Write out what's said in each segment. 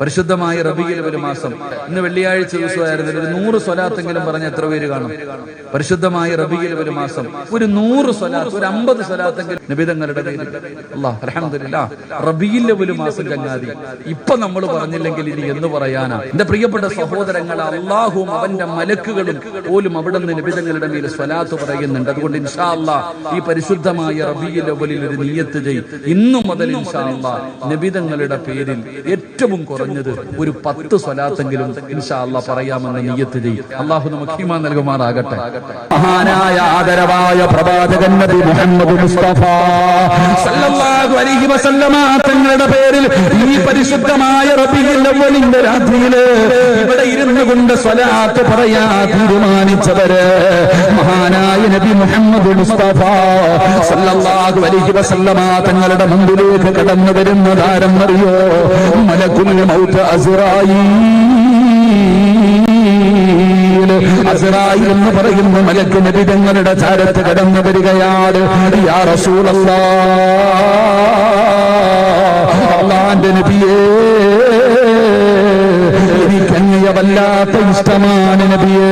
പരിശുദ്ധമായ റബിയിൽ ഒരു മാസം. ഇന്ന് വെള്ളിയാഴ്ച ദിവസമായിരുന്നു ഒരു നൂറ് സ്വലാത്തെങ്കിലും പറഞ്ഞ എത്ര പേര് കാണും? പരിശുദ്ധമായ റബിയിൽ ഒരു മാസം. ഒരു നൂറ് സ്വലാത്ത് ഒരു അമ്പത് സ്വലാത്തെങ്കിലും നിബിതങ്ങളുടെ പേരിൽ ഒരു മാസം ചങ്ങാതി. ഇപ്പൊ നമ്മൾ പറഞ്ഞില്ലെങ്കിൽ ഇനി എന്ന് പറയാനാ? എന്റെ പ്രിയപ്പെട്ട സഹോദരങ്ങൾ അള്ളാഹും അവന്റെ മലക്കുകളും പോലും അവിടെ നിന്ന് നിബിതങ്ങളുടെ മേൽ സ്വലാത്ത് പറയുന്നുണ്ട്. അതുകൊണ്ട് ഇൻഷാ അല്ലാ ഈ പരിശുദ്ധമായ റബിയിൽ ഒരു നീയത്ത് ചെയ്. ഇന്നു മുതൽ ഇൻഷാ നബിതങ്ങളുടെ പേരിൽ ഏറ്റവും കുറഞ്ഞത് ഒരു പത്ത് സ്വലാത്തെങ്കിലും ഇൻഷാ പറയാമെന്ന പറയാമെന്ന് നീയത്ത് ചെയ്യും അള്ളാഹു നമുക്ക് ഹിമ നൽകുമാറാകട്ടെ. മഹാനായ ആദരവായ പ്രവാചകൻ നബി മുഹമ്മദ് മുസ്തഫ സല്ലല്ലാഹു അലൈഹി വസല്ലമ തങ്ങളുടെ പേരിൽ ഈ പരിശുദ്ധമായ റബീഉൽ അവ്വലിന്റെ രാത്രിയിൽ ഇവിടെ ഇരുന്നു കൊണ്ട് സ്വലാത്ത് പറയാ തീരുമാനിച്ചവര് മഹാനായ നബി മുഹമ്മദ് മുസ്തഫ സല്ലല്ലാഹു അലൈഹി വസല്ലമ തങ്ങളുടെ മുമ്പിലേക്ക് കടന്നു വരുന്ന താരം അറിയോ? മലക്കുൽ മൗത്ത് അസുറായി അസ്റായിൽ എന്ന് പറയുന്ന മലക്ക് നബി തങ്ങളുടെ ചാരത്ത് കടന്നു വരികയാണ്. യാ റസൂലല്ലാ. അള്ളാന്റെ നബിയേ. എനിക്ക് അങ്ങയെ വല്ലാത്ത ഇഷ്ടമാണ് നബിയേ.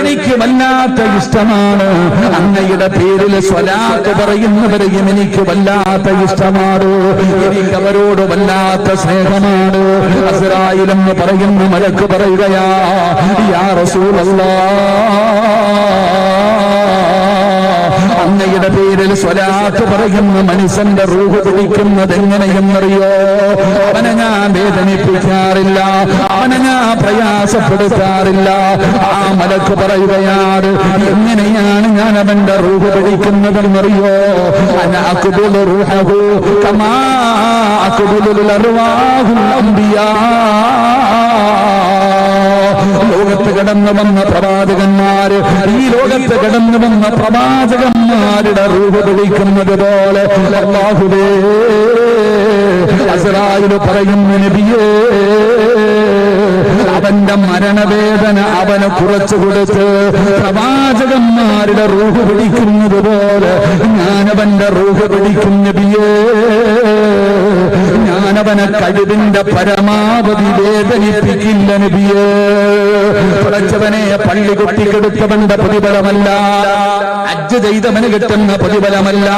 എനിക്ക് വല്ലാത്ത ഇഷ്ടമാണ്. അങ്ങയുടെ പേരിൽ സ്വലാത്ത് പറയുന്നവരെയും എനിക്ക് വല്ലാത്ത ഇഷ്ടമാണ്. എനിക്ക് അവരോട് വല്ലാത്ത സ്നേഹമാണ്. അസറായിലെന്ന് പറയുന്ന മലക്ക് പറയുകയാ യാ റസൂലല്ലാ. അങ്ങയുടെ പേരിൽ സ്വലാത്ത് പറയുന്ന. മനുഷ്യന്റെ റൂഹ് പിടിക്കുന്നത് എങ്ങനെയെന്നറിയോ? അവനെ ഞാൻ വേദനിപ്പിക്കാറില്ല. അവനെ ഞാൻ പ്രയാസപ്പെടുത്താറില്ല. ആ മലക്ക് പറയുകയാണ് എങ്ങനെയാണ് ഞാൻ അവന്റെ റൂഹ് പിടിക്കുന്നതെന്നറിയോ? അനാക്കുബുൽ റൂഹഹു കമാ അക്കുബുലുൽ അർവാഹുൽ അംബിയാ. ലോകത്ത് കടന്നു വന്ന പ്രവാചകന്മാര് ഈ ലോകത്ത് കടന്നു വന്ന പ്രവാചകന്മാരുടെ റൂഹ് പിടിക്കുന്നത് പോലെ അസറായിൽ പറയുന്ന നബിയേ അവന്റെ മരണവേദന അവന് കുറച്ചു കൊടുത്ത് പ്രവാചകന്മാരുടെ റൂഹ് പിടിക്കുന്നത് പോലെ ഞാനവന്റെ റൂഹ് പിടിക്കുന്ന നബിയേ ഞാനവനെ കഴിവിന്റെ പരമാവധി വേദനിപ്പിക്കില്ല നബിയേ. പടച്ചവനെ പള്ളി കുട്ടിക്കെടുത്തവന്റെ പ്രതിഫലമല്ല. അജ്ജ് ചെയ്തവന് കിട്ടുന്ന പ്രതിഫലമല്ല.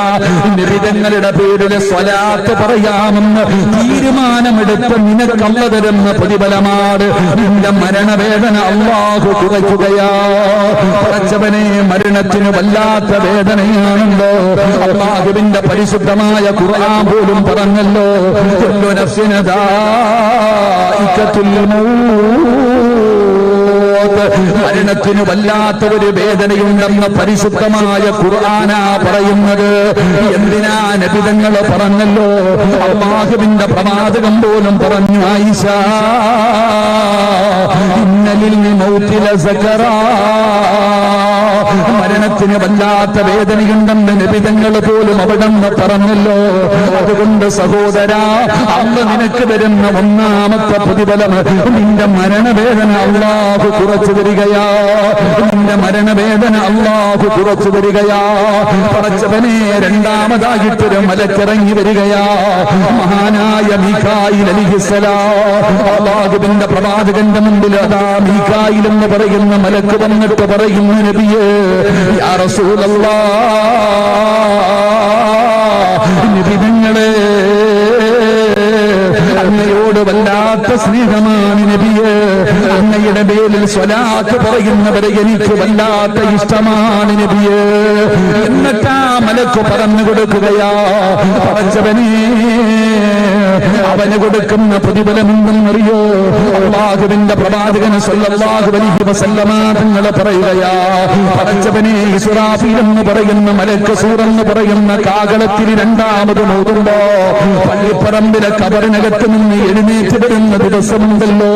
നിരിതങ്ങളുടെ പേരിൽ സ്വലാത്ത് പറയാമെന്ന് തീരുമാനമെടുത്ത് നിനക്കല്ല തരുന്ന പ്രതിഫലമാണ് നിന്റെ മരണവേദന അള്ളാഹു കുറയ്ക്കുകയാ. പുറച്ചവനെ മരണത്തിന് വല്ലാത്ത വേദനയാണല്ലോ. അള്ളാഹുവിന്റെ പരിശുദ്ധമായ ഖുർആൻ പോലും പറഞ്ഞല്ലോ. കുല്ലു നഫ്സിന് ദാഇഖത്തുൽ മൗത്ത് മരണത്തിന് വല്ലാത്ത ഒരു വേദനയുണ്ടെന്ന് പരിശുദ്ധമായ ഖുർആന പറയുന്നത്. എന്തിനാ നബിതങ്ങൾ പറഞ്ഞല്ലോ? അള്ളാഹുവിന്റെ പ്രവാചകം പോലും പറഞ്ഞു ആയിഷ ഇന്നലിൽ മൗത്തില സക്കറാ. മരണത്തിന് വല്ലാത്ത വേദനയുണ്ടെന്ന് നിബിതങ്ങൾ പോലും അവിടെന്ന് പറഞ്ഞല്ലോ. അതുകൊണ്ട് സഹോദര അന്ന് നിനക്ക് വരുന്ന ഒന്നാമത്തെ പ്രതിഫലം നിന്റെ മരണവേദന അള്ളാഹു കുറച്ചു തരികയാ. നിന്റെ മരണവേദന അള്ളാഹു കുറച്ചു തരികയാ. പറച്ചവനെ രണ്ടാമതായിട്ടൊരു മലക്കിറങ്ങി വരികയാ. മഹാനായ മീഖായിൽ അലിഹിസ്സലാം അള്ളാഹുവിന്റെ പ്രവാചകന്റെ മുമ്പിൽ അതാ മീഖായിൽ എന്ന് പറയുന്ന മലക്ക് വന്നിട്ട് പറയുന്ന നബിയേ നിബിതങ്ങളെ അങ്ങയോട് വല്ലാത്ത സ്നേഹമാണ് നബിയെ. അങ്ങയുടെ പേരിൽ സ്വലാത്ത് പറയുന്നവരെ എനിക്ക് വല്ലാത്ത ഇഷ്ടമാണ് നബിയെ. എന്നിട്ടാ മലക്ക് പറഞ്ഞു കൊടുക്കുകയാ പറച്ചവനേ അവന് കൊടുക്കുന്ന പ്രതിഫലമെന്തെന്നറിയോ അള്ളാഹുവിന്റെ പ്രവാചകന് സല്ലല്ലാഹു അലൈഹി വസല്ലമ തങ്ങൾ പറയുകയാ പറച്ചവനെ ഇസ്രാഫീൽ എന്ന് പറയുന്ന മലക്ക് സൂറെന്ന് പറയുന്ന കാകളത്തിൽ രണ്ടാമത് നോക്കുമ്പോ പള്ളിപ്പറമ്പിലെ കബറിനകത്ത് നിന്ന് എഴുന്നേറ്റ് വരുന്ന ദിവസമുണ്ടല്ലോ.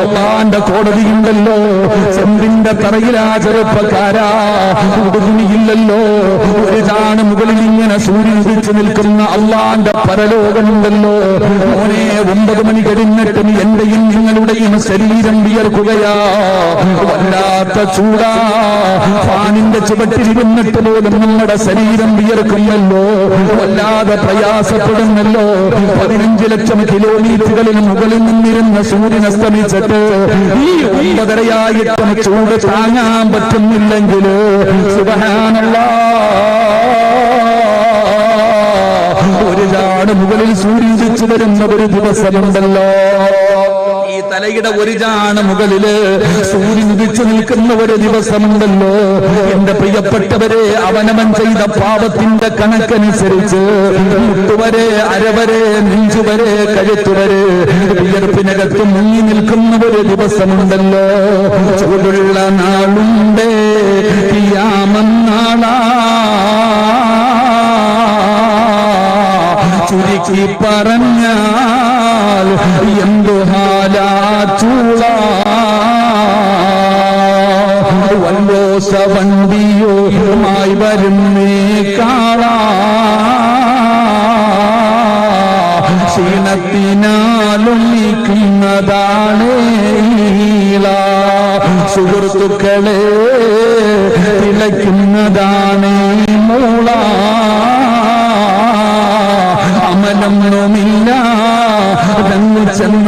അള്ളാന്റെ കോടതിയുണ്ടല്ലോ ചെമ്പിന്റെ തറയിലാ ചെറുപ്പക്കാരാ. ഉടുതുണിയില്ലല്ലോ. ഒരു ചാണ് മുകളിൽ ഇങ്ങനെ സൂര്യൻ നിൽക്കുന്ന അള്ളാന്റെ പരലോകമുണ്ടല്ലോ. മോനെ ഒമ്പത് മണി കഴിഞ്ഞിട്ടും എന്റെയും നിങ്ങളുടെയും ശരീരം വിയർക്കുകയാ. വല്ലാത്ത ചൂടാ. ഫാനിന്റെ ചുവട്ടിലിരുന്നിട്ട് പോലും നമ്മുടെ ശരീരം വിയർക്കുന്നല്ലോ വല്ലാതെ പ്രയാസപ്പെടുന്നല്ലോ. പതിനഞ്ച് ലക്ഷം കിലോമീറ്ററുകളിന് മുകളിൽ നിന്നിരുന്ന സൂര്യൻ അസ്തമിച്ചിട്ട് ഈ ഒമ്പതരയായിട്ടും ചൂട് താങ്ങാൻ പറ്റുന്നില്ലെങ്കിൽ സുബഹാനല്ലാ. ഒരു ചാട് മുകളിൽ സൂര്യൻ വരുന്ന ഒരു ദിവസമുണ്ടല്ലോ. ഈ തലയുടെ ഒരു ചാണ് മുകളിൽ സൂര്യൻ ഉദിച്ചു നിൽക്കുന്ന ഒരു ദിവസമുണ്ടല്ലോ. എന്റെ പ്രിയപ്പെട്ടവരെ അവനവൻ ചെയ്ത പാപത്തിന്റെ കണക്കനുസരിച്ച് മുട്ടുവരെ അരവരെ നെഞ്ചുവരെ കഴുത്തുവരെ വിയർപ്പിനകത്ത് മുങ്ങി നിൽക്കുന്ന ഒരു ദിവസമുണ്ടല്ലോ. ചൂടുള്ള നാളുണ്ട്. ചുരുക്കി പറഞ്ഞാൽ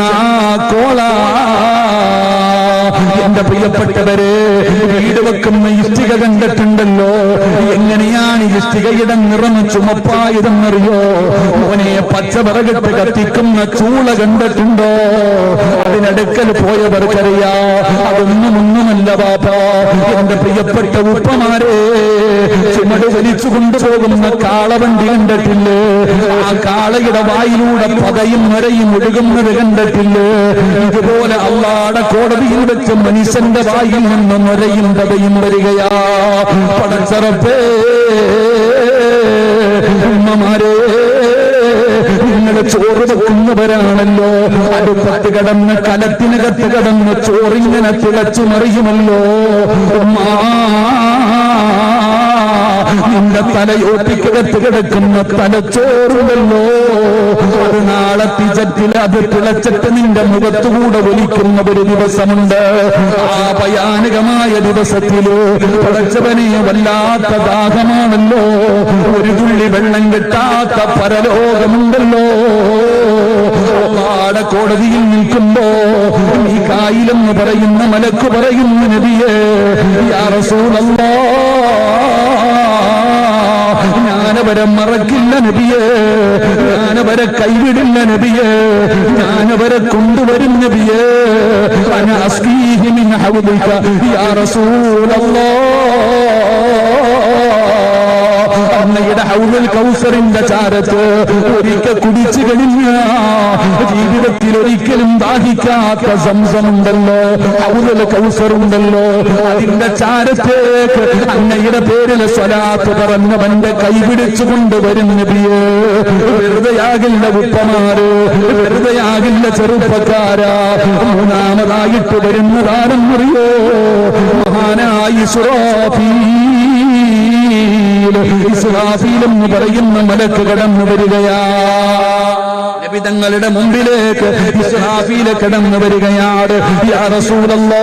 না എന്റെ പ്രിയപ്പെട്ടവരെ വീട് വെക്കുന്ന ഇഷ്ടിക കണ്ടിട്ടുണ്ടല്ലോ. എങ്ങനെയാണ് ഇഷ്ടികയുടെ നിറം ചുമപ്പായതെന്നറിയോ? മോനെ പച്ചവിറകിട്ട് കത്തിക്കുന്ന ചൂള കണ്ടിട്ടുണ്ടോ? അതിനടുക്കൽ പോയവർക്കറിയാ അതൊന്നും ഒന്നുമല്ല ബാബ എന്റെ പ്രിയപ്പെട്ട ഉപ്പമാരെ ചുമട് വലിച്ചു കൊണ്ടുപോകുന്ന കാളവണ്ടി കണ്ടിട്ടില്ലേ? ആ കാളയുടെ വായിലൂടെ പതയും മുരയും ഒഴുകുന്നത് കണ്ടിട്ടില്ലേ? ഇതുപോലെ അള്ളാടെ കോടതിയിൽ വെച്ച് മനുഷ്യന്റെ വായിൽ നിന്ന് നുരയും കഥയും വരികയാ. പടച്ചറപ്പേ ഉമ്മമാരെ നിങ്ങളെ ചോറ് വെക്കുന്നവരാണല്ലോ അടുപ്പത്ത് കിടന്ന് കലത്തിനകത്ത് കിടന്ന് ചോറിങ്ങനെ തിളച്ചു മറിയുമല്ലോ ഉമ്മാ നിന്റെ തലയോട്ടിക്കിടത്ത് കിടക്കുന്ന തലച്ചോറുമല്ലോ അത് നാളെ തിജറ്റിൽ അത് തിളച്ചിട്ട് നിന്റെ മുഖത്തുകൂടെ ഒലിക്കുന്ന ഒരു ദിവസമുണ്ട്. ആ ഭയാനകമായ ദിവസത്തിൽ പടച്ചവനെ വല്ലാത്ത ദാഹമാണല്ലോ. ഒരു തുള്ളി വെള്ളം കിട്ടാത്ത പരലോകമുണ്ടല്ലോ. കോടതിയിൽ നിൽക്കുമ്പോ ഈ കായിലെന്ന് പറയുന്ന മലക്ക് പറയുന്ന നബിയെ യാ റസൂലല്ലാ ഞാനവരെ മറക്കില്ല നബിയേ. ഞാനവരെ കൈവിടില്ല നബിയേ. ഞാനവരെ കൊണ്ടുവരും നബിയേ. അനാസ്കീഹിമിൻ ഹൗദിക. യാ റസൂലല്ലാ. അന്നയുടെ ഹൗലുൽ കൗസറിന്റെ ചാരത്ത് ഒരിക്കൽ കുടിച്ചു കഴിഞ്ഞ ജീവിതത്തിൽ ഒരിക്കലും ദാഹിക്കാത്ത സംസമുണ്ടല്ലോ. ഹൗലുൽ കൗസറുണ്ടല്ലോ. അതിന്റെ ചാരത്തേക്ക് അന്നയുടെ പേരിൽ സ്വലാത്ത് പറഞ്ഞവന്റെ കൈപിടിച്ചു കൊണ്ടുവരും നബിയേ. വെറുതെയാകില്ല ഉപ്പമാര് വെറുതെയാകില്ല ചെറുപ്പക്കാരാ. മൂന്നാമതായിട്ട് വരുന്നതാരം അറിയോ മഹാനായി സുറാഫീ. ഇസ്രാഫീൽ എന്ന് പറയുന്ന മലക്ക് കടന്നു വരികയാ. നബിതങ്ങളുടെ മുമ്പിലേക്ക് ഇസ്രാഫീൽ കടന്നു വരികയാണ്. യാ റസൂലല്ലാ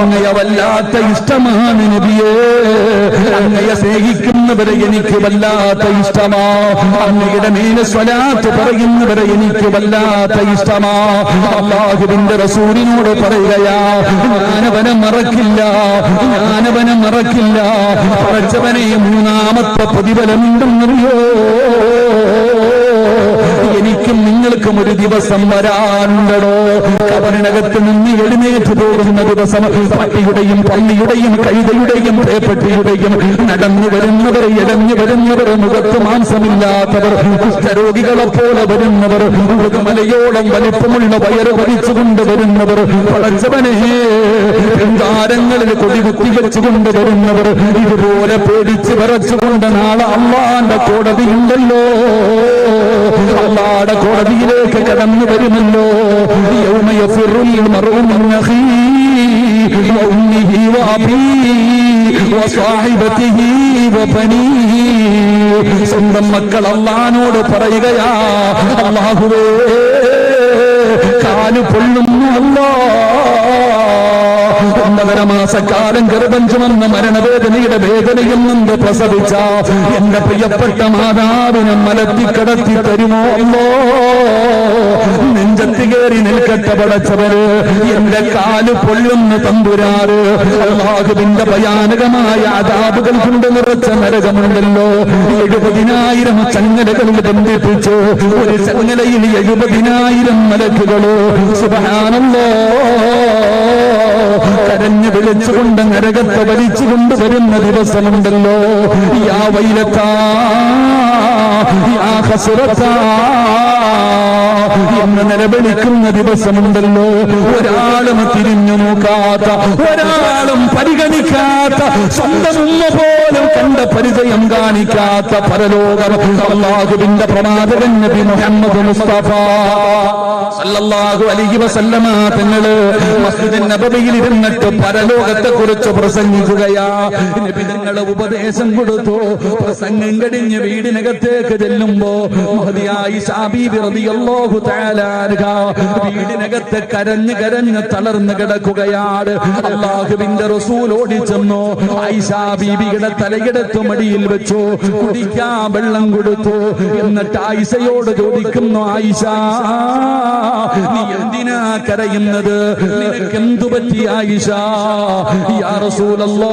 അങ്ങയ വല്ലാത്ത ഇഷ്ടമാണ് നബിയേ. അങ്ങയെ സ്നേഹിക്കുന്നവരെ എനിക്ക് വല്ലാത്ത ഇഷ്ടമാ. അങ്ങയുടെ മീന സ്വലാത്ത് പറയുന്നവരെ എനിക്ക് വല്ലാത്ത ഇഷ്ടമാ. അള്ളാഹുവിന്റെ റസൂലിനോട് പറയുകയാ ഞാനവനെ മറക്കില്ല ഞാനവനെ മറക്കില്ല. പടച്ചവനെ മൂന്നാമത്തെ പ്രതിഫലമുണ്ടെന്നറിയോ? എനിക്കും നിങ്ങൾക്കും ഒരു ദിവസം വരാനുണ്ടോ കബറിനകത്ത് നിന്ന് എഴുന്നേറ്റ് പോകുന്ന ദിവസം പട്ടിയുടെയും പള്ളിയുടെയും കഴുതയുടെയും പേപ്പട്ടിയുടെയും നടന്നു വരുന്നവർ ഇടഞ്ഞു വരുന്നവർ മുഖത്ത് മാംസമില്ലാത്തവർ കുഷ്ഠരോഗികളെ പോലെ വരുന്നവർ മലയോളം വലിപ്പമുള്ള വയറ് വലിച്ചുകൊണ്ട് വരുന്നവർ പടച്ചവനെ താരങ്ങളിൽ കൊടി കുത്തി വെച്ചുകൊണ്ട് വരുന്നവർ ഇതുപോലെ പേടിച്ച് വിറച്ചുകൊണ്ട് നാളെ അമ്മാന്റെ കോടതിയുണ്ടല്ലോ അള്ളാടെ കോടതിയിലേക്ക് കടന്നു വരുമല്ലോ. സ്വന്തം മക്കൾ അള്ളഹാനോട് പറയുകയാ അള്ളാഹുവേ കാലു പൊള്ളുന്നു അല്ലാ. ഒന്നര മാസക്കാലം ഗർഭം ചുമന്ന മരണവേദനയുടെ വേദനയിൽ നിന്ന് പ്രസവിച്ച എന്റെ പ്രിയപ്പെട്ട മാതാവിനെ മലത്തി കടത്തി തരുമോ അല്ലോ? നെഞ്ചത്തി കയറി നിൽക്കട്ടെ പടച്ചവര്. എന്റെ കാൽ പൊള്ളുന്ന തമ്പുരാറ് അള്ളാഹുവിന്റെ ഭയാനകമായ അതാപുകൾ കൊണ്ട് നിറച്ച നരകമുണ്ടല്ലോ. എഴുപതിനായിരം ചങ്ങലകളിൽ ബന്ധിപ്പിച്ചു ഒരു ചങ്ങലയിൽ എഴുപതിനായിരം മലക്കുകളോ. സുബാനല്ലോ കരഞ്ഞു വിളിച്ചുകൊണ്ട് നരകത്തെ വലിച്ചു കൊണ്ടുവരുന്ന ദിവസമുണ്ടല്ലോ. യാ വൈലത്താ യാ ദിവസമുണ്ടല്ലോ. ഒരാളും തിരിഞ്ഞു നോക്കാത്ത ഒരാളും പരിഗണിക്കാത്ത സ്വന്തം പോലും കണ്ട പരിചയം കാണിക്കാത്ത പരലോകം പ്രവാചകൻ നബി മുഹമ്മദ് മുസ്തഫ സല്ലല്ലാഹു അലൈഹി വസല്ലമ തങ്ങൾ മസ്ജിദിൻ നബവിയിൽ ഇരുന്നിട്ട് പരലോകത്തെ കുറിച്ച് പ്രസംഗിക്കുകയാ ഉപദേശം കൊടുത്തു. പ്രസംഗം കഴിഞ്ഞ് വീടിനകത്തേക്ക് ചെല്ലുമ്പോ റളിയല്ലാഹു തആല വീടിനകത്ത് കരഞ്ഞ് കരഞ്ഞ് തളർന്നു കിടക്കുകയാണ്. അള്ളാഹുവിന്റെ റസൂൽ ഓടിച്ചെന്നു. ആയിഷ ബീബിയുടെ തലയെടുത്ത് മടിയിൽ വെച്ചു കുടിക്കാ വെള്ളം കൊടുത്തു എന്നിട്ട് ആയിഷയോട് ചോദിക്കുന്നു ആയിഷ നീ എന്തിനാ കരയുന്നത്? നിനക്ക് എന്തു പറ്റി ആയിഷ? യാ റസൂലല്ലോ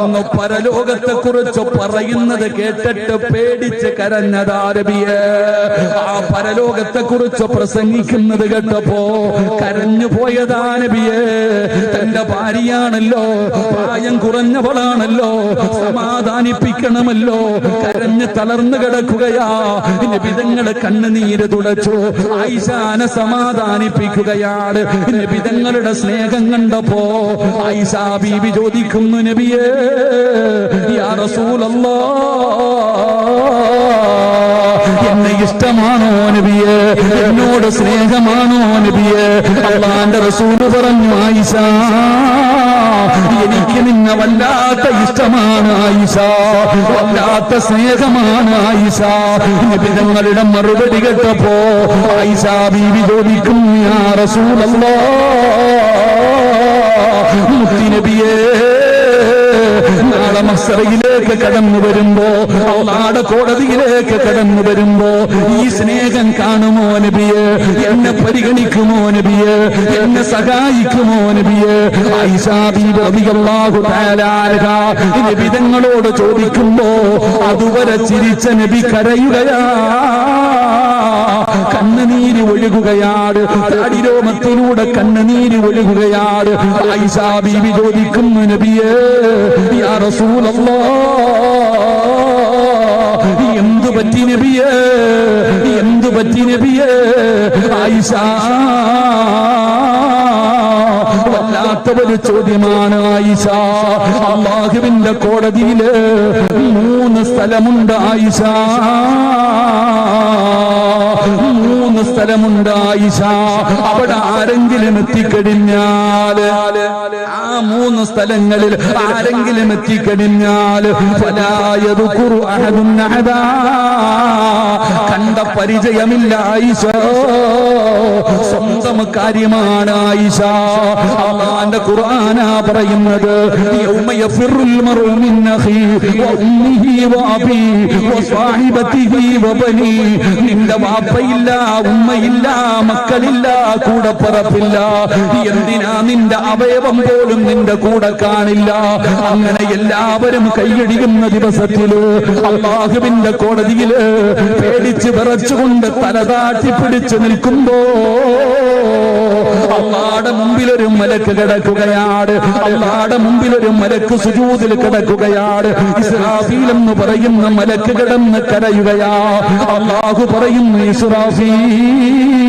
അങ്ങ് പരലോകത്തെ കുറിച്ച് പറയുന്നത് കേട്ടിട്ട് പേടിച്ച് കരഞ്ഞതാരബിയെ ആ പരലോകത്തെ കുറിച്ച് പ്രസംഗിക്കുന്നത് കേട്ടപ്പോ കരഞ്ഞു പോയതാനബിയെ തന്റെ ഭാര്യയാണല്ലോ പ്രായം കുറഞ്ഞവളാണല്ലോ സമാധാനിപ്പിക്കണമല്ലോ കരഞ്ഞ് തളർന്നു കിടക്കുകയാ. വിധങ്ങൾ കണ്ണുനീര് തുടച്ചു ഐശാനെ സമാധാനിപ്പിക്കുകയാണ്. വിധങ്ങളുടെ സ്നേഹം കണ്ടപ്പോ ഐശാ ബീബി ചോദിക്കുന്നു നബിയേ റസൂലല്ലാ. എന്നെ ഇഷ്ടമാണോ നബിയെ? എന്നോട് സ്നേഹമാണോ നബിയെ? അള്ളാന്റെ റസൂൽ പറഞ്ഞു ആയിഷ എനിക്ക് നിന്നെ വല്ലാത്ത ഇഷ്ടമാണ് ആയിഷ. വല്ലാത്ത സ്നേഹമാണ് ആയിഷ. മറുപടി കേട്ടപ്പോ ആയിഷ ബീവി ചോദിക്കും യാ മുത്തി മുത്തിനബിയേ നാളെ മസറയിലേക്ക് കടന്നു വരുമ്പോ നാളെ കോടതിയിലേക്ക് കടന്നു വരുമ്പോ ഈ സ്നേഹം കാണുമോ നബിയെ? എന്നെ പരിഗണിക്കുമോ നബിയെ? എന്നെ സഹായിക്കുമോ നബിയെ? നബിതങ്ങളോട് ചോദിക്കുമ്പോ അതുവരെ ചിരിച്ച നബി കരയുകയാ. കണ്ണുനീര് ഒഴുകുകയാണ് അടിരോമത്തിലൂടെ കണ്ണുനീര് ഒഴുകുകയാണ് ഐഷാ ബീവി ചോദിക്കുന്നു നബിയേ യാ എന്തു പറ്റി നബിയേ എന്തു പറ്റി നബിയേ ആയിഷ വല്ലാത്ത ഒരു ചോദ്യമാണ് ആയിഷ. അള്ളാഹുവിന്റെ കോടതിയിൽ മൂന്ന് സ്ഥലമുണ്ട് ആയിഷ. മൂന്ന് സ്ഥലമുണ്ട് ആയിഷ. അവിടെ ആരെങ്കിലും എത്തിക്കഴിഞ്ഞാൽ മൂന്ന് സ്ഥലങ്ങളിൽ ആരെങ്കിലും എത്തിക്കഴിഞ്ഞാൽ. കണ്ട പരിചയമില്ല ആയിഷ സ്വന്തം കാര്യമാണ് ആയിഷ അള്ളാന്റെ ഖുർആനാ പറയുന്നത് നിന്റെ വാപ്പയില്ല ഉമ്മയില്ല മക്കളില്ല കൂടെ പറപ്പില്ല എന്തിനാ നിന്റെ അവയവം പോലും നിന്റെ കൂടെ കാണില്ല. അങ്ങനെ എല്ലാവരും കൈയടിക്കുന്ന ദിവസത്തിൽ അള്ളാഹുവിന്റെ കോടതിയിൽ പേടിച്ച് വിറച്ചുകൊണ്ട് തലതാട്ടി പിടിച്ചു നിൽക്കുമ്പോ അള്ളാടെ മുമ്പിൽ ഒരു മലക്ക് കിടക്കുകയാണ് അള്ളാടെ മുമ്പിലൊരു മലക്ക് സുജൂതിൽ കിടക്കുകയാണ് ഇസ്രാഫീൽ എന്ന് പറയുന്ന മലക്ക് കിടന്ന് കരയുകയാ. അള്ളാഹു പറയുന്നു ഇസ്രാഫീൽ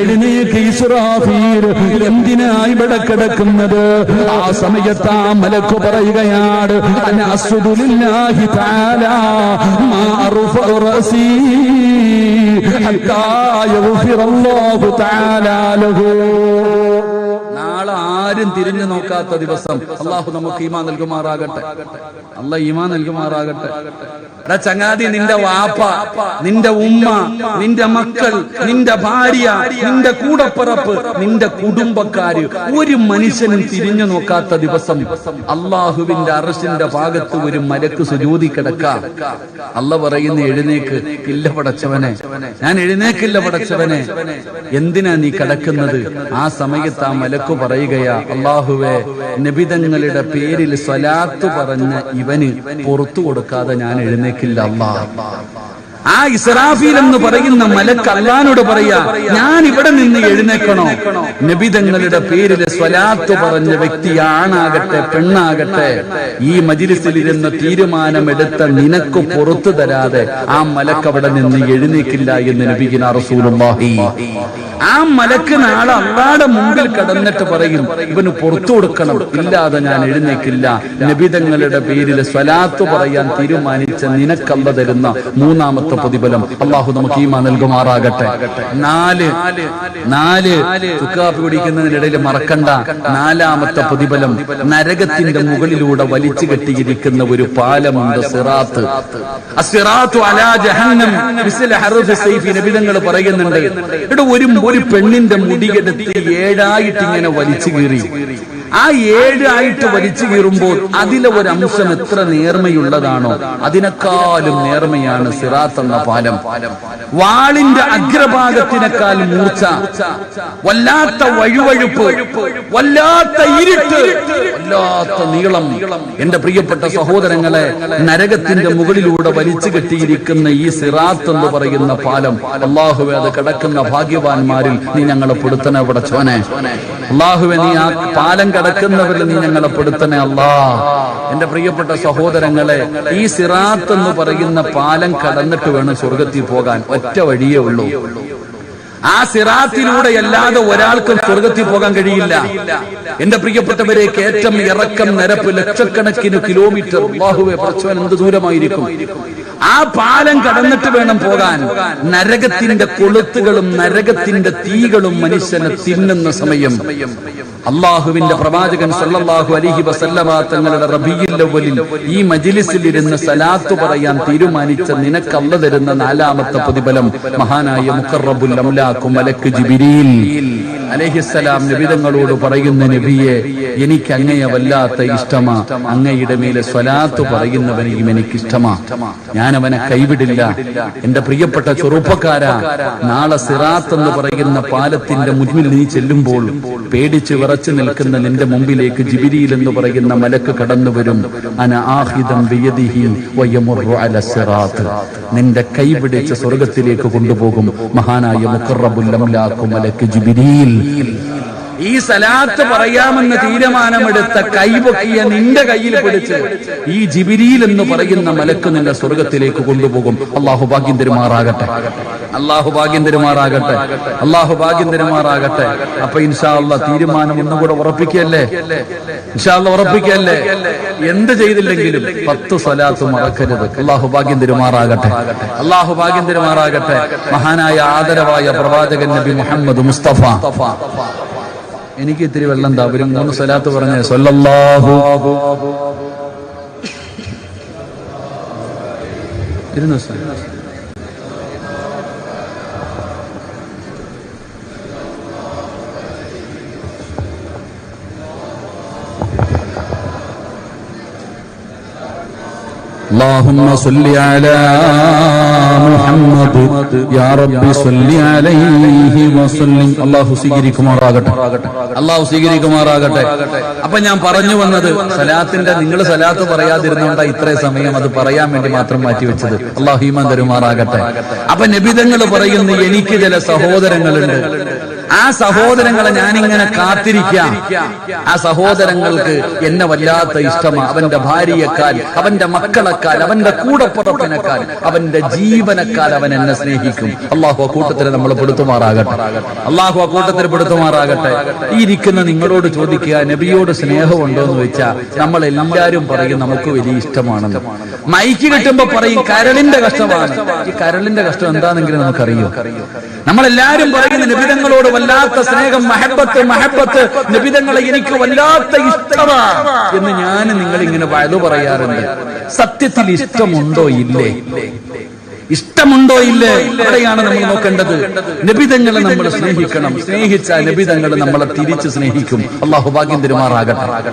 എഴുന്നേക്ക് ഇസ്രാഫീൽ എന്തിനാ ഇവിടെ കിടക്കുന്നത്? ആ സമയത്ത് ആ മലക്ക് പറയുകയാണ് അന അസ്സുദുലില്ലാഹി തആല മാ ഹത്താ യഗ്ഫിറല്ലാഹു ലഹു. ആരും തിരിഞ്ഞു നോക്കാത്ത ദിവസം അള്ളാഹു നമുക്ക് ഈമാ നൽകുമാറാകട്ടെ. അല്ല ഈമാ നൽകുമാറാകട്ടെ. എടാ ചങ്ങാതി നിന്റെ വാപ്പ നിന്റെ ഉമ്മ നിന്റെ മക്കൾ നിന്റെ ഭാര്യ നിന്റെ കൂടപ്പിറപ്പ് നിന്റെ കുടുംബക്കാര് ഒരു മനുഷ്യനും തിരിഞ്ഞു നോക്കാത്ത ദിവസം അള്ളാഹുവിന്റെ അറസിന്റെ ഭാഗത്ത് ഒരു മരക്ക് സുജൂതി കിടക്കാം. അല്ല പറയുന്ന എഴുന്നേക്ക് ഇല്ല പടച്ചവനെ. ഞാൻ എഴുന്നേക്കില്ല പടച്ചവനെ. എന്തിനാ നീ കിടക്കുന്നത്? ആ സമയത്ത് ആ മലക്ക് പറയുകയാ അള്ളാഹുവെ നബിതങ്ങളുടെ പേരിൽ സ്വലാത്ത് പറഞ്ഞ ഇവന് പുറത്തു കൊടുക്കാതെ ഞാൻ എഴുന്നേക്കില്ല അള്ളാ. ആ ഇസ്രാഫീൽ എന്ന് പറയുന്ന മലക്ക് അള്ളഹാനോട് പറയാ ഞാൻ ഇവിടെ നിന്ന് എഴുന്നേക്കണോ നബിതങ്ങളുടെ പേരിൽ സ്വലാത്ത് പറഞ്ഞ വ്യക്തി ആണാകട്ടെ പെണ്ണാകട്ടെ ഈ മജിലിസിൽ ഇരുന്ന് തീരുമാനമെടുത്ത നിനക്ക് പുറത്തു തരാതെ ആ മലക്ക് അവിടെ നിന്ന് എഴുന്നേക്കില്ല എന്ന് നബിഗിന റസൂലുള്ളാഹി. ആ മലക്ക് നാളെ അള്ളാടെ മുമ്പിൽ കടന്നിട്ട് പറയും ഇവന് പുറത്തു കൊടുക്കണം ഇല്ലാതെ ഞാൻ എഴുന്നേക്കില്ല. നബിതങ്ങളുടെ പേരിൽ സ്വലാത്ത് പറയാൻ തീരുമാനിച്ച നിനക്കല്ല തരുന്ന മൂന്നാമത്തെ പ്രതിഫലം അള്ളാഹു നമുക്ക് ഈമാ നൽകുമാറാകട്ടെ. നാല് നാല് തുക്കാപ്പി കുടിക്കുന്നതിനിടയിൽ മറക്കണ്ട നാലാമത്തെ പ്രതിഫലം നരകത്തിന്റെ മുകളിലൂടെ വലിച്ചു കെട്ടിയിരിക്കുന്ന ഒരു പാലമുണ്ട് സിറാത്ത്. നബിതങ്ങൾ പറയുന്നുണ്ട്. ഇവിടെ ഒരു ഒരു പെണ്ണിന്റെ മുടികെടുത്ത് ഏഴായിട്ട് ഇങ്ങനെ വലിച്ചു കീറി. ആ ഏഴായിട്ട് വലിച്ചു കീറുമ്പോൾ അതിലെ ഒരു അംശം എത്ര നേർമയുള്ളതാണോ? അതിനേക്കാളും നേർമയാണ് സിറാത്ത് എന്ന പാലം. വാളിന്റെ അഗ്രഭാഗത്തിനേക്കാൾ മൂർച്ച വല്ലാത്ത വഴുവഴുപ്പ് വല്ലാത്ത ഇരുട്ട് വല്ലാത്ത നീളം. എന്റെ പ്രിയപ്പെട്ട സഹോദരങ്ങളെ നരകത്തിന്റെ മുകളിലൂടെ വലിച്ചു കെട്ടിയിരിക്കുന്ന ഈ സിറാത്ത് എന്ന് പറയുന്ന പാലം അള്ളാഹുവെ അത് കിടക്കുന്ന ഭാഗ്യവാന്മാരിൽ നീ ഞങ്ങളെ പെടുത്തണേ പടച്ചോനെ അള്ളാഹുവെ നീ ആ പാലം കിടക്കുന്നവരിൽ നീ ഞങ്ങളെ പെടുത്തണേ അല്ലാ. എന്റെ പ്രിയപ്പെട്ട സഹോദരങ്ങളെ ഈ സിറാത്ത് എന്ന് പറയുന്ന പാലം കടന്നിട്ട് വേണം സ്വർഗത്തിൽ പോകാൻ. ഒറ്റ വഴിയേ ഉള്ളൂ. ആ സിറാത്തിലൂടെ അല്ലാതെ ഒരാൾക്കും സ്വർഗത്തിൽ പോകാൻ കഴിയില്ല. എന്റെ പ്രിയപ്പെട്ടവരെ കയറ്റം ഇറക്കം നിരപ്പ് ലക്ഷക്കണക്കിന് കിലോമീറ്റർ. ബാഹുവെ പ്രച്ചവൻ എന്ത് ദൂരമായിരിക്കും? ആ പാലം കടന്നിട്ട് വേണം പോകാൻ. നരകത്തിന്റെ കൊളുത്തുകളും നരകത്തിന്റെ തീകളും മനുഷ്യനെ തിന്നുന്ന സമയം. അള്ളാഹുവിന്റെ പ്രവാചകൻ സല്ലല്ലാഹു അലൈഹി വസല്ലമ തങ്ങളുടെ റബീഉൽ അവ്വലിൽ ഈ മജിലിസിൽ ഇരുന്ന് സലാത്ത് പറയാൻ തീരുമാനിച്ച നിനക്കല്ല തരുന്ന നാലാമത്തെ പ്രതിഫലം. മഹാനായ മുഖറബുൽ അംലാഖു മലക്ക് ജിബിരിയിൽ അലൈഹിസ്സലാം നബിതങ്ങളോട് പറയുന്ന നബിയെ എനിക്ക് അങ്ങയെ വല്ലാത്ത ഇഷ്ടമാ. അങ്ങയുടെ മേലെ സ്വലാത്ത് പറയുന്നവനെയും എനിക്ക് ഇഷ്ടമാ ഞാൻ അവനെ കൈവിടില്ല. എന്റെ പ്രിയപ്പെട്ട ചെറുപ്പക്കാരാ നാളെ സിറാത്ത് എന്ന് പറയുന്ന പാലത്തിന്റെ മുന്നിൽ നീ ചെല്ലുമ്പോൾ പേടിച്ച് വിറച്ചു നിൽക്കുന്ന നിന്റെ മുമ്പിലേക്ക് ജിബിരിയിൽ എന്ന് പറയുന്ന മലക്ക് കടന്നു വരും. നിന്റെ കൈ പിടിച്ച് സ്വർഗത്തിലേക്ക് കൊണ്ടുപോകും. മഹാനായ ജിബിരിയിൽ ഈ സലാത്ത് പറയാമെന്ന് തീരുമാനമെടുത്ത കൈപൊക്കിയ നിന്റെ കയ്യിൽ പിടിച്ച് ഈ ജിബിരിയിൽ എന്ന് പറയുന്ന മലക്ക് നിന്റെ സ്വർഗത്തിലേക്ക് കൊണ്ടുപോകും. അള്ളാഹു ഭാഗ്യം തെരുമാറാകട്ടെ. അള്ളാഹു ഭാഗ്യം തെരുമാറാകട്ടെ. അള്ളാഹു ഭാഗ്യം തെരുമാറാകട്ടെ. അപ്പൊ ഇൻഷാ അള്ളാ തീരുമാനം ഒന്നുകൂടെ ഉറപ്പിക്കല്ലേ ഉറപ്പിക്കല്ലേ? എന്ത് ചെയ്തില്ലെങ്കിലും പത്ത് സ്വലാത്ത് മറക്കരുത് അള്ളാഹു ഭാഗ്യം തിരുമാറാകട്ടെ. അള്ളാഹു ഭാഗ്യം തിരുമാറാകട്ടെ. മഹാനായ ആദരവായ പ്രവാചകൻ നബി മുഹമ്മദ് മുസ്തഫ. എനിക്ക് ഇത്തിരി വെള്ളം താപരും മൂന്ന് സ്വലാത്ത് പറഞ്ഞേ. സ്വല്ലാഹു ഇരുന്നു اللهم صل على محمد يا رب صل عليه وسلم അള്ളാഹു സ്വീകരിക്കുമാറാകട്ടെ അള്ളാഹു സ്വീകരിക്കുമാറാകട്ടെ അപ്പൊ ഞാൻ പറഞ്ഞു വന്നത് സലാത്തിന്റെ നിങ്ങൾ സലാത്ത് പറയാതിരുന്നോണ്ടാ ഇത്രയും സമയം അത് പറയാൻ വേണ്ടി മാത്രം മാറ്റിവെച്ചത് അള്ളാഹു ഈമാൻ തരുമാറാകട്ടെ അപ്പൊ നബിതങ്ങൾ പറയുന്നു എനിക്ക് ചില സഹോദരങ്ങളുണ്ട് ആ സഹോദരങ്ങളെ ഞാനിങ്ങനെ കാത്തിരിക്കാം. ആ സഹോദരങ്ങൾക്ക് എന്നെ വല്ലാത്ത ഇഷ്ടമാണ്. അവന്റെ ഭാര്യയെക്കാൽ അവന്റെ മക്കളെക്കാൽ അവന്റെ കൂടപ്പുറപ്പിനെക്കാൽ അവന്റെ ജീവനക്കാൽ അവൻ എന്നെ സ്നേഹിക്കും. അള്ളാഹു കൂട്ടത്തിൽ നമ്മൾ പെടുത്തുമാറാകട്ടെ. അള്ളാഹു കൂട്ടത്തിൽ പെടുത്തുമാറാകട്ടെ. ഈ ഇരിക്കുന്ന നിങ്ങളോട് ചോദിക്കുക നബിയോട് സ്നേഹമുണ്ടോ എന്ന് വെച്ചാൽ നമ്മൾ എല്ലാരും പറയും നമുക്ക് വലിയ ഇഷ്ടമാണെന്ന്. മൈക്ക് കിട്ടുമ്പോ പറയും കരളിന്റെ കഷ്ടമാണ്. ഈ കരളിന്റെ കഷ്ടം എന്താണെങ്കിലും നമുക്കറിയോ? നമ്മളെല്ലാരും പറയുന്ന നിബിധങ്ങളോട് വല്ലാത്ത സ്നേഹം മഹബത്ത് മഹബത്ത് നബിതങ്ങളെ എനിക്ക് വല്ലാത്ത ഇഷ്ടമാ എന്ന് ഞാൻ നിങ്ങൾ ഇങ്ങനെ വയതു പറയാറുണ്ട്. സത്യത്തിൽ ഇഷ്ടമുണ്ടോ ഇല്ലേ? ഇഷ്ടമുണ്ടോ ഇല്ലേ? അവിടെയാണ് നമ്മൾ നോക്കേണ്ടത്. നബിതങ്ങളെ നമ്മൾ സ്നേഹിക്കണം. സ്നേഹിച്ച നബിതങ്ങൾ നമ്മളെ തിരിച്ച് സ്നേഹിക്കും. അള്ളാഹു ഭാഗ്യം തരുമാറാകട്ടെ.